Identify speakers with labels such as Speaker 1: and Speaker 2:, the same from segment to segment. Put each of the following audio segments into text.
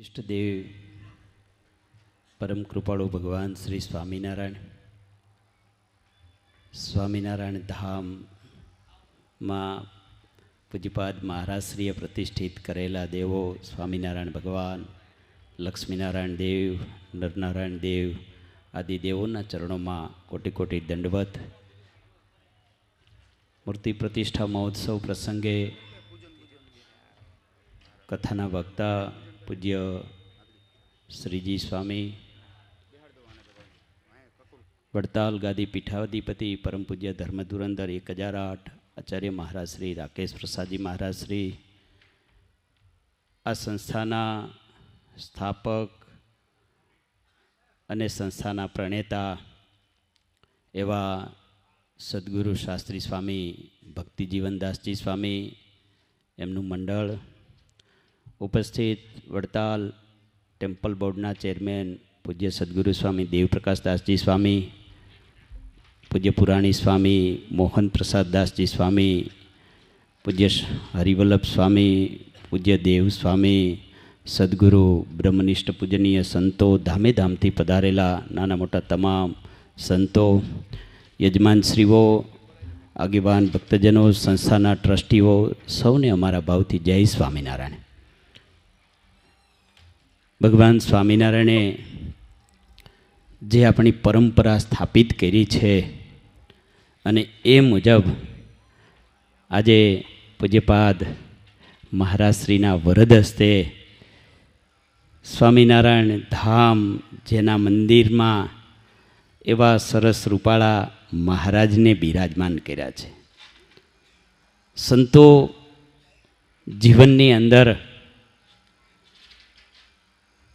Speaker 1: ઈષ્ટદેવ, પરમ કૃપાળુ ભગવાન શ્રી સ્વામિનારાયણ. સ્વામિનારાયણ ધામમાં પૂજ્યપાદ મહારાજશ્રીએ પ્રતિષ્ઠિત કરેલા દેવો સ્વામિનારાયણ ભગવાન, લક્ષ્મીનારાયણ દેવ, નરનારાયણ દેવ આદિ દેવોના ચરણોમાં કોટી કોટી દંડવત. મૂર્તિ પ્રતિષ્ઠા મહોત્સવ પ્રસંગે કથાના વક્તા પૂજ્ય શ્રીજી સ્વામી, વડતાલ ગાદી પીઠાધિપતિ, પરમ પૂજ્ય ધર્મધુરંદર એક હજાર આઠ, આચાર્ય મહારાજ શ્રી રાકેશ પ્રસાદજી મહારાજ શ્રી, આ સંસ્થાના સ્થાપક અને સંસ્થાના પ્રણેતા એવા સદગુરુ શાસ્ત્રી સ્વામી ભક્તિ જીવનદાસજી સ્વામી, એમનું મંડળ ઉપસ્થિત વડતાલ ટેમ્પલ બોર્ડના ચેરમેન પૂજ્ય સદગુરુ સ્વામી, દેવપ્રકાશ દાસજી સ્વામી, પૂજ્ય પુરાણી સ્વામી, મોહન પ્રસાદ દાસજી સ્વામી, પૂજ્ય હરિવલ્લભ સ્વામી, પૂજ્ય દેવ સ્વામી, સદગુરુ, બ્રહ્મનિષ્ઠ પૂજનીય સંતો ધામે ધામથી પધારેલા નાના મોટા તમામ સંતો યજમાનશ્રીઓ આગેવાન ભક્તજનો, સંસ્થાના ટ્રસ્ટીઓ, સૌને અમારા ભાવથી જય સ્વામિનારાયણ. ભગવાન સ્વામિનારાયણે જે આપણી પરંપરા સ્થાપિત કરી છે અને એ મુજબ આજે પૂજ્યપાદ મહારાજશ્રીના વરદ હસ્તે સ્વામિનારાયણ ધામ, જેના મંદિરમાં એવા સરસ રૂપાળા મહારાજને બિરાજમાન કર્યા છે. સંતો જીવનની અંદર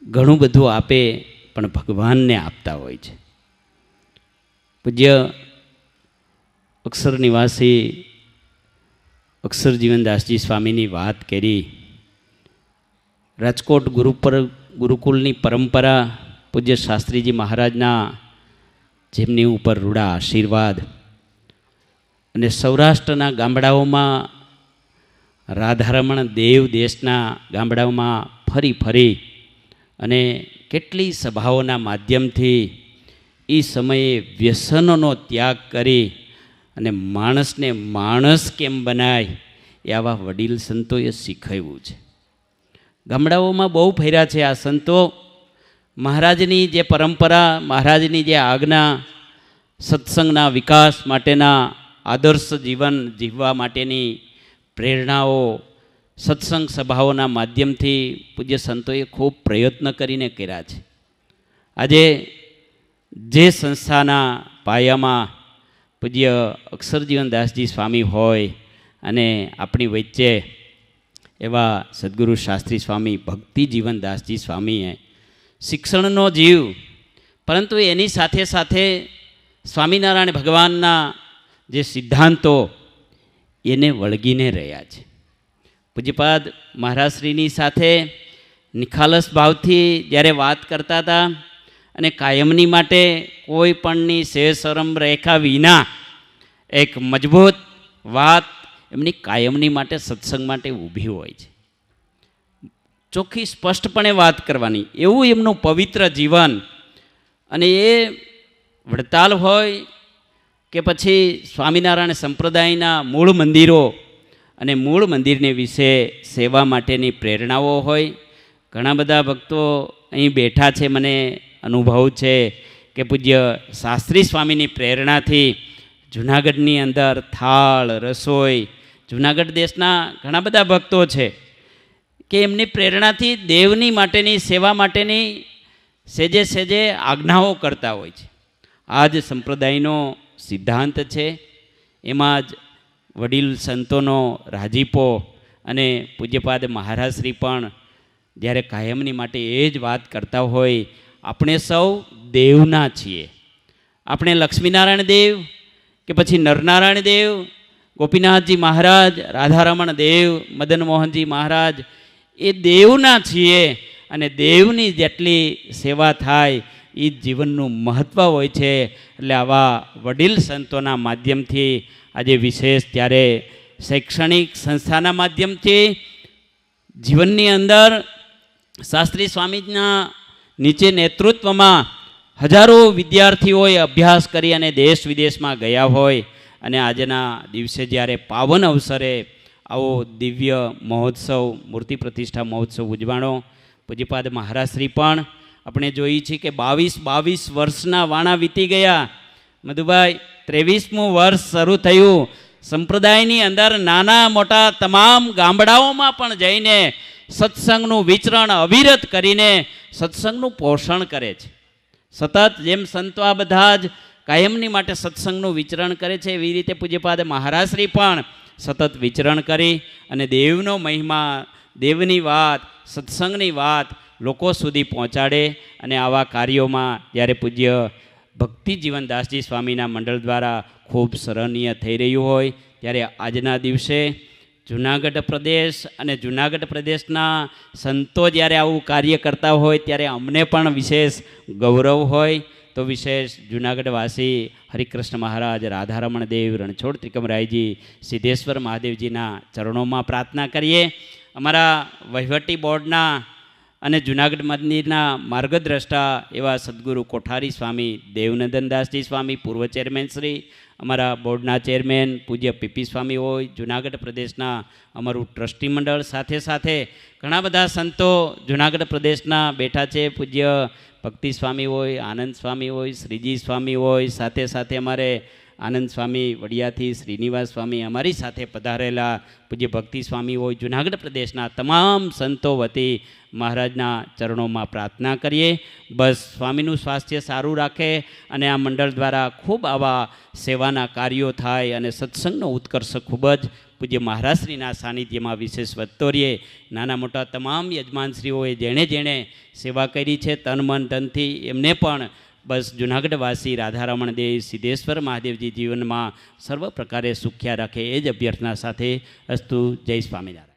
Speaker 1: ઘણું બધું આપે, પણ ભગવાનને આપતા હોય છે. પૂજ્ય અક્ષર નિવાસી અક્ષર જીવનદાસજી સ્વામીની વાત કરી. રાજકોટ ગુરુ પર ગુરુકુલની પરંપરા પૂજ્ય શાસ્ત્રીજી મહારાજના જેમની ઉપર રૂડા આશીર્વાદ અને સૌરાષ્ટ્રના ગામડાઓમાં રાધારમણ દેવ દેશના ગામડાઓમાં ફરી ફરી અને કેટલી સભાઓના માધ્યમથી એ સમયે વ્યસનોનો ત્યાગ કરી અને માણસને માણસ કેમ બનાય એ આવા વડીલ સંતોએ શીખવ્યું છે. ગામડાઓમાં બહુ ફેર્યા છે આ સંતો. મહારાજની જે પરંપરા, મહારાજની જે આજ્ઞા, સત્સંગના વિકાસ માટેના આદર્શ જીવન જીવવા માટેની પ્રેરણાઓ સત્સંગ સભાઓના માધ્યમથી પૂજ્ય સંતોએ ખૂબ પ્રયત્ન કરીને કર્યા છે. આજે જે સંસ્થાના પાયામાં પૂજ્ય અક્ષરજીવનદાસજી સ્વામી હોય અને આપણી વચ્ચે એવા સદગુરુ શાસ્ત્રી સ્વામી ભક્તિ જીવનદાસજી સ્વામીએ શિક્ષણનો જીવ, પરંતુ એની સાથે સાથે સ્વામિનારાયણ ભગવાનના જે સિદ્ધાંતો, એને વળગીને રહ્યા છે. પૂજ્યપાદ મહારાજશ્રીની સાથે નિખાલસ ભાવથી જ્યારે વાત કરતા હતા અને કાયમની માટે કોઈ પણની શેષરમ રેખા વિના એક મજબૂત વાત એમની કાયમની માટે સત્સંગ માટે ઊભી હોય છે. ચોખ્ખી સ્પષ્ટપણે વાત કરવાની, એવું એમનું પવિત્ર જીવન અને એ વડતાલ હોય કે પછી સ્વામિનારાયણ સંપ્રદાયના મૂળ મંદિરો અને મૂળ મંદિરને વિશે સેવા માટેની પ્રેરણાઓ હોય. ઘણા બધા ભક્તો અહીં બેઠા છે, મને અનુભવ છે કે પૂજ્ય શાસ્ત્રી સ્વામીની પ્રેરણાથી જુનાગઢની અંદર થાળ, રસોઈ, જુનાગઢ દેશના ઘણા બધા ભક્તો છે કે એમની પ્રેરણાથી દેવની માટેની, સેવા માટેની સેજે સેજે આજ્ઞાઓ કરતા હોય છે. આ જ સંપ્રદાયનો સિદ્ધાંત છે. એમાં જ વડીલ સંતોનો રાજીપો અને પૂજ્યપાદ મહારાજશ્રી પણ જ્યારે કાયમની માટે એ જ વાત કરતા હોય, આપણે સૌ દેવના છીએ. આપણે લક્ષ્મીનારાયણ દેવ કે પછી નરનારાયણ દેવ, ગોપીનાથજી મહારાજ, રાધારમણ દેવ, મદન મોહનજી મહારાજ, એ દેવના છીએ અને દેવની જેટલી સેવા થાય એ જીવનનું મહત્ત્વ હોય છે. એટલે આવા વડીલ સંતોના માધ્યમથી આજે વિશેષ ત્યારે શૈક્ષણિક સંસ્થાના માધ્યમથી જીવનની અંદર શાસ્ત્રી સ્વામીના નીચે નેતૃત્વમાં હજારો વિદ્યાર્થીઓએ અભ્યાસ કરી અને દેશ વિદેશમાં ગયા હોય. અને આજના દિવસે જ્યારે પાવન અવસરે આવો દિવ્ય મહોત્સવ, મૂર્તિ પ્રતિષ્ઠા મહોત્સવ ઉજવાણો, પૂજ્યપાદ મહારાજશ્રી પણ આપણે જોઈએ છીએ કે બાવીસ બાવીસ વર્ષના વાણા વીતી ગયા. મધુભાઈ, ત્રેવીસમું વર્ષ શરૂ થયું. સંપ્રદાયની અંદર નાના મોટા તમામ ગામડાઓમાં પણ જઈને સત્સંગનું વિચરણ અવિરત કરીને સત્સંગનું પોષણ કરે છે. સતત જેમ સંતો આ બધા જ કાયમની માટે સત્સંગનું વિચરણ કરે છે, એવી રીતે પૂજ્યપાદ મહારાજશ્રી પણ સતત વિચરણ કરી અને દેવનો મહિમા, દેવની વાત, સત્સંગની વાત લોકો સુધી પહોંચાડે અને આવા કાર્યોમાં જ્યારે પૂજ્ય ભક્તિ જીવનદાસજી સ્વામીના મંડળ દ્વારા ખૂબ સરાહનીય થઈ રહ્યું હોય, ત્યારે આજના દિવસે જુનાગઢ પ્રદેશ અને જુનાગઢ પ્રદેશના સંતો જ્યારે આવું કાર્ય કરતા હોય, ત્યારે અમને પણ વિશેષ ગૌરવ હોય. તો વિશેષ જુનાગઢવાસી હરિકૃષ્ણ મહારાજ, રાધારમણ દેવ, રણછોડ ત્રિકમરાયજી, સિદ્ધેશ્વર મહાદેવજીના ચરણોમાં પ્રાર્થના કરીએ. અમારા વહીવટી બોર્ડના અને જુનાગઢ મંદિરના માર્ગદ્રષ્ટા એવા સદગુરુ કોઠારી સ્વામી દેવનંદનદાસજી સ્વામી, પૂર્વ ચેરમેન શ્રી, અમારા બોર્ડના ચેરમેન પૂજ્ય પીપી સ્વામી હોય, જુનાગઢ પ્રદેશના અમારું ટ્રસ્ટી મંડળ સાથે સાથે ઘણા બધા સંતો જુનાગઢ પ્રદેશના બેઠા છે. પૂજ્ય ભક્તિ સ્વામી હોય, આનંદ સ્વામી હોય, શ્રીજી સ્વામી હોય, સાથે સાથે અમારે આનંદ સ્વામી વડિયાથી, શ્રીનિવાસ સ્વામી અમારી સાથે પધારેલા પૂજ્ય ભક્તિ સ્વામી હોય, જુનાગઢ પ્રદેશના તમામ સંતો વતી મહારાજના ચરણોમાં પ્રાર્થના કરીએ. બસ સ્વામીનું સ્વાસ્થ્ય સારું રાખે અને આ મંડળ દ્વારા ખૂબ આવા સેવાના કાર્યો થાય અને સત્સંગનો ઉત્કર્ષ ખૂબ જ પૂજ્ય મહારાજશ્રીના સાનિધ્યમાં વિશેષ વધતો રહીએ નાના મોટા તમામ યજમાનશ્રીઓએ જેણે જેણે સેવા કરી છે, તન મન ધનથી એમને પણ બસ જુનાગઢવાસી રાધારમણ દેવ સિદ્ધેશ્વર મહાદેવજી જીવનમાં સર્વ પ્રકારે સુખ્યા રાખે એ જ અભ્યર્થના સાથે અસ્તુ જય સ્વામિનારાયણ.